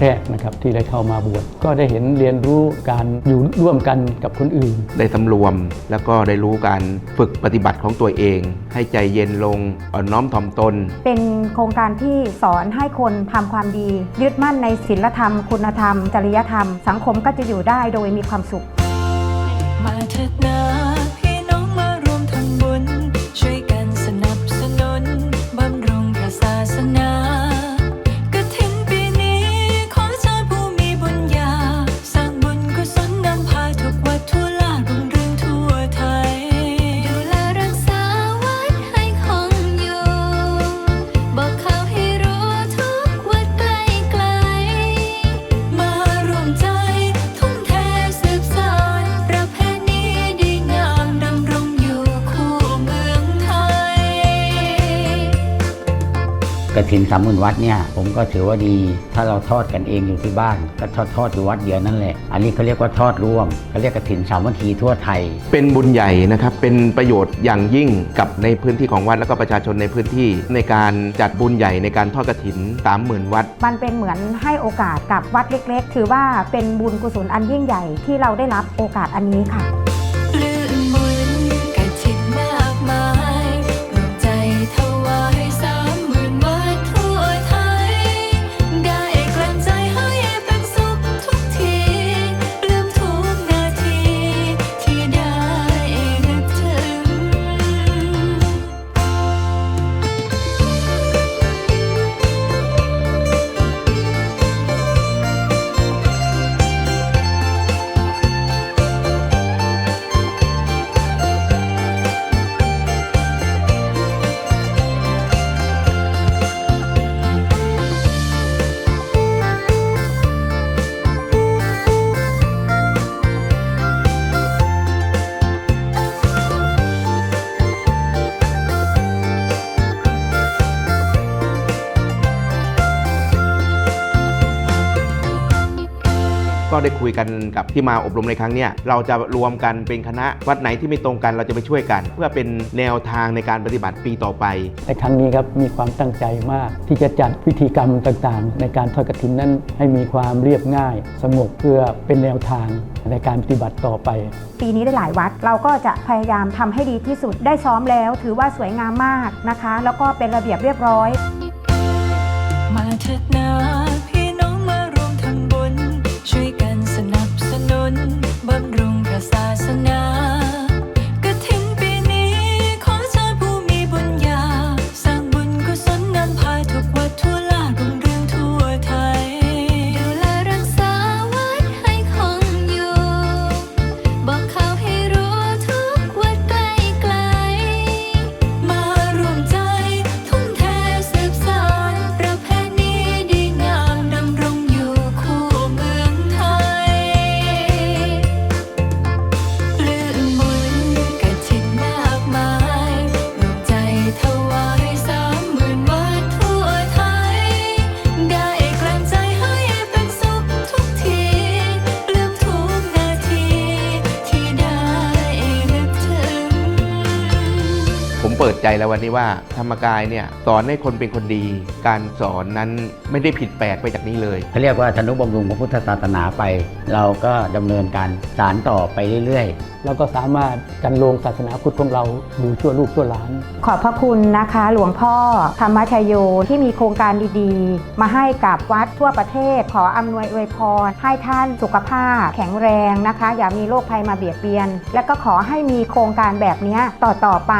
แรกนะครับที่ได้เข้ามาบวชก็ได้เห็นเรียนรู้การอยู่ร่วมกันกับคนอื่น ได้สำรวมแล้วก็ได้รู้การฝึกปฏิบัติของตัวเอง ให้ใจเย็นลงอ่อนน้อมถ่อมตน เป็นโครงการที่สอนให้คนทำความดี ยึดมั่นในศีลธรรม คุณธรรม จริยธรรม สังคมก็จะอยู่ได้โดยมีความสุขมาเถิดนา กระถินสามหมื่นวัดเนี่ยผมก็ถือว่าดี ถ้าเราทอดกันเองอยู่ที่บ้าน ก็ทอดทอดอยู่วัดเดียวนั่นแหละ อันนี้เขาเรียกว่าทอดร่วมเขาเรียกกระถินสามัคคีทั่วไทย เป็นบุญใหญ่นะครับ เป็นประโยชน์อย่างยิ่งกับในพื้นที่ของวัดแล้วก็ประชาชนในพื้นที่ ในการจัดบุญใหญ่ในการทอดกระถิน30,000วัด มันเป็นเหมือนให้โอกาสกับวัดเล็ก ๆ ถือว่าเป็นบุญกุศลอันยิ่งใหญ่ที่เราได้รับโอกาสอันนี้ค่ะ ได้คุยกันกับที่มาอบรมในครั้งเนี้ยเราจะรวมกันเป็นคณะวัดไหนที่ไม่ตรงกันเราจะไปช่วยกัน เพื่อเป็นแนวทางในการปฏิบัติปีต่อไป ในครั้งนี้ครับมีความตั้งใจมาก ที่จะจัดพิธีกรรมต่างๆ ในการทอดกฐินนั้นให้มีความเรียบง่าย สงบเพื่อเป็นแนวทางในการปฏิบัติต่อไป ปีนี้ได้หลายวัดเราก็จะพยายามทำให้ดีที่สุดได้ซ้อมแล้ว ถือว่าสวยงามมากนะคะ แล้วก็เป็นระเบียบเรียบร้อยมาเถิดนา บำรุงพระศาสนาก เปิดใจแล้ววันนี้ว่า ธรรมกายเนี่ยสอนให้คนเป็นคนดี การสอนนั้นไม่ได้ผิดแปลกไปจากนี้เลย เขาเรียกว่าธนุบำรุงพระพุทธศาสนาไป เราก็ดำเนินการสารต่อไปเรื่อยๆ แล้วก็สามารถจันโลงศาสนาพุทธของเราอยู่ชั่วลูกชั่วหลาน ขอบพระคุณนะคะ หลวงพ่อธรรมชโยที่มีโครงการดีๆ มาให้กับวัดทั่วประเทศ ขออำนวยอวยพร ให้ท่านสุขภาพ แข็งแรงนะคะ อย่ามีโรคภัยมาเบียดเบียน และก็ขอให้มีโครงการแบบนี้ต่อๆไป